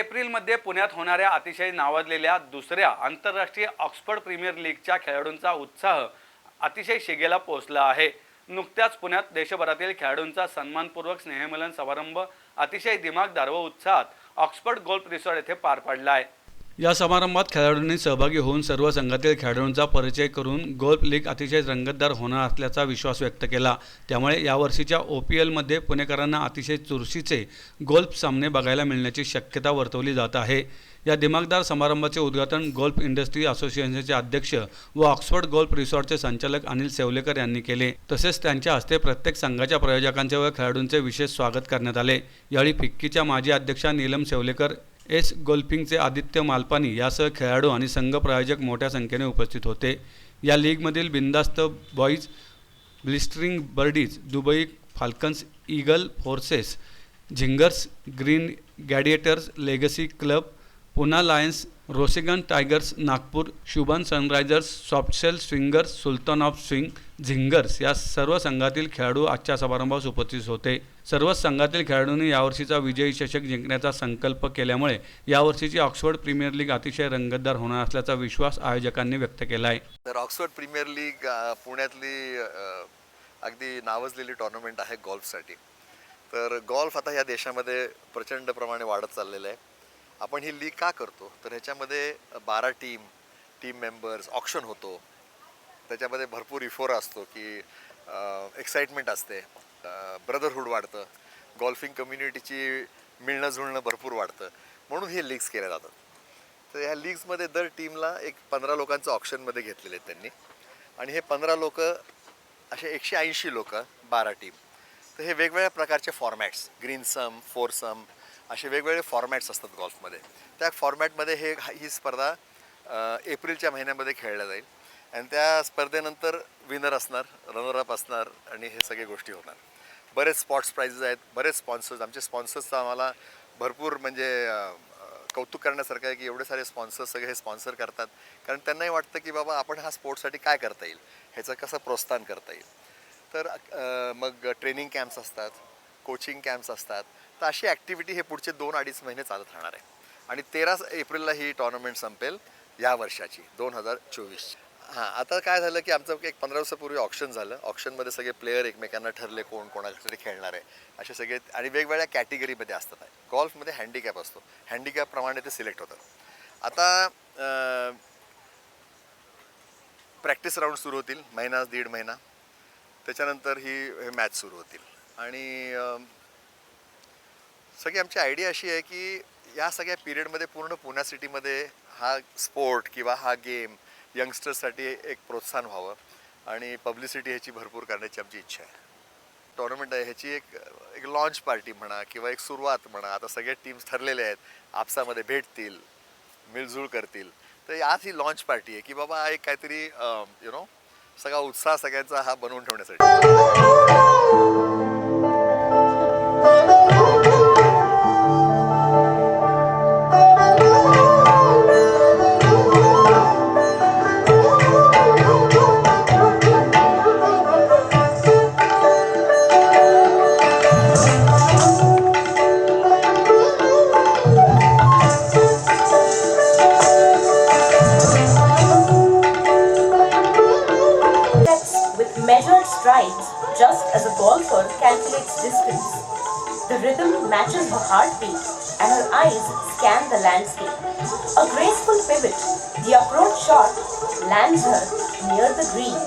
एप्रिलमध्ये पुण्यात होणाऱ्या अतिशय नावाजलेल्या दुसऱ्या आंतरराष्ट्रीय ऑक्सफर्ड प्रीमियर लीगच्या खेळाडूंचा उत्साह अतिशय शिगेला पोहोचला आहे. नुकत्याच पुण्यात देशभरातील खेळाडूंचा सन्मानपूर्वक स्नेहमिलन समारंभ अतिशय दिमागदार व उत्साहात ऑक्सफर्ड गोल्फ रिसॉर्ट येथे पार पडला आहे. या समारंभात खेळाडूंनी सहभागी होऊन सर्व संघातील खेळाडूंचा परिचय करून गोल्फ लीग अतिशय रंगतदार होणार असल्याचा विश्वास व्यक्त केला. त्यामुळे यावर्षीच्या ओ पी एलमध्ये पुणेकरांना अतिशय चुरशीचे गोल्फ सामने बघायला मिळण्याची शक्यता वर्तवली जात आहे. या दिमागदार समारंभाचे उद्घाटन गोल्फ इंडस्ट्री असोसिएशनचे अध्यक्ष व ऑक्सफर्ड गोल्फ रिसॉर्टचे संचालक अनिल सेवलेकर यांनी केले. तसेच त्यांच्या हस्ते प्रत्येक संघाच्या प्रायोजकांचे व खेळाडूंचे विशेष स्वागत करण्यात आले. यावेळी फिक्कीच्या माजी अध्यक्षा नीलम सेवलेकर एस गोल्फिंगचे आदित्य मालपानी यासह खेळाडू आणि संघ प्रायोजक मोठ्या संख्येने उपस्थित होते. या लीगमधील Bindaas Boys Blistering Birdies Dubai Falcons Eagle Forces Zingers Green Gladiators Legacy Club Poona Lions रोसेगन Tigers Nagpur Shubhan Sunrisers Softsell Swingers Sultan of Swing Zingers या सर्व संघातील खेळाडू आजच्या समारंभास उपस्थित होते. सर्वच संघातील खेळाडूंनी यावर्षीचा विजयी चषक जिंकण्याचा संकल्प केल्यामुळे यावर्षीची ऑक्सफर्ड प्रीमियर लीग अतिशय रंगतदार होणार असल्याचा विश्वास आयोजकांनी व्यक्त केला आहे तर ऑक्सफर्ड प्रीमियर लीग पुण्यातली अगदी नावाजलेली टोर्नामेंट आहे गॉल्फसाठी तर गॉल्फ आता या देशामध्ये प्रचंड प्रमाणे वाढत चाललेलं आहे. आपण ही लीग का करतो? तर ह्याच्यामध्ये बारा टीम टीम मेंबर्स ऑप्शन होतो. त्याच्यामध्ये भरपूर इफोरा असतो की एक्साइटमेंट असते. ब्रदरहूड वाढतं. गॉल्फिंग कम्युनिटीची मिळणं जुळणं भरपूर वाढतं. म्हणून हे लीग्स केल्या जातात. तर ह्या लीग्समध्ये दर टीमला एक पंधरा लोकांचं ऑप्शनमध्ये घेतलेले आहेत त्यांनी. आणि हे पंधरा लोक असे एकशे ऐंशी लोक बारा टीम तर हे वेगवेगळ्या प्रकारचे formats greensome foursome असे वेगवेगळे फॉर्मॅट्स असतात गॉल्फमध्ये त्या फॉर्मॅटमध्ये हे ही स्पर्धा एप्रिलच्या महिन्यामध्ये खेळल्या जाईल. आणि त्या स्पर्धेनंतर विनर असणार रनरअप असणार आणि हे सगळे गोष्टी होणार. बरेच स्पॉट्स प्राइजेस आहेत बरेच स्पॉन्सर्स आमचे स्पॉन्सर्सचं आम्हाला भरपूर म्हणजे कौतुक करण्यासारखं आहे की एवढे सारे स्पॉन्सर्स सगळे हे स्पॉन्सर करतात. कारण त्यांनाही वाटतं की बाबा आपण हा स्पोर्ट्ससाठी काय करता येईल? ह्याचं कसं प्रोत्साहन करता येईल? तर मग ट्रेनिंग कॅम्प्स असतात कोचिंग कॅम्प्स असतात तर अशी ॲक्टिव्हिटी हे पुढचे दोन अडीच महिने चालत राहणार आहे. आणि तेरा एप्रिलला ही टॉर्नामेंट संपेल या वर्षाची दोन हजार चोवीस हां आता काय झालं की आमचं एक पंधरा दिवसापूर्वी ऑप्शन झालं. ऑप्शनमध्ये सगळे प्लेयर एकमेकांना ठरले कोण कोणासाठी खेळणार आहे. असे सगळे आणि वेगवेगळ्या कॅटेगरीमध्ये असतात. गॉल्फमध्ये हँडिकॅप असतो. हँडिकॅपप्रमाणे ते सिलेक्ट होतात. आता प्रॅक्टिस राऊंड सुरू होतील. महिना दीड महिना. त्याच्यानंतर ही हे मॅच सुरू होतील. आणि सगळी आमची आयडिया अशी आहे की या सगळ्या पिरियडमध्ये पूर्ण पुण्या सिटीमध्ये हा स्पोर्ट किंवा हा गेम यंगस्टर्ससाठी एक प्रोत्साहन व्हावं आणि पब्लिसिटी ह्याची भरपूर करण्याची आमची इच्छा आहे. टोर्नामेंट आहे ह्याची एक एक लॉन्च पार्टी म्हणा किंवा एक सुरुवात म्हणा. आता सगळ्या टीम्स ठरलेले आहेत. आपसामध्ये भेटतील मिळजुळ करतील. तर आज ही लॉन्च पार्टी आहे की बाबा एक काहीतरी यु नो सगळा उत्साह सगळ्यांचा हा बनवून ठेवण्यासाठी. Strides, just as a golfer calculates distance. The rhythm matches her heartbeat, and her eyes scan the landscape. A graceful pivot, the approach shot lands her near the green.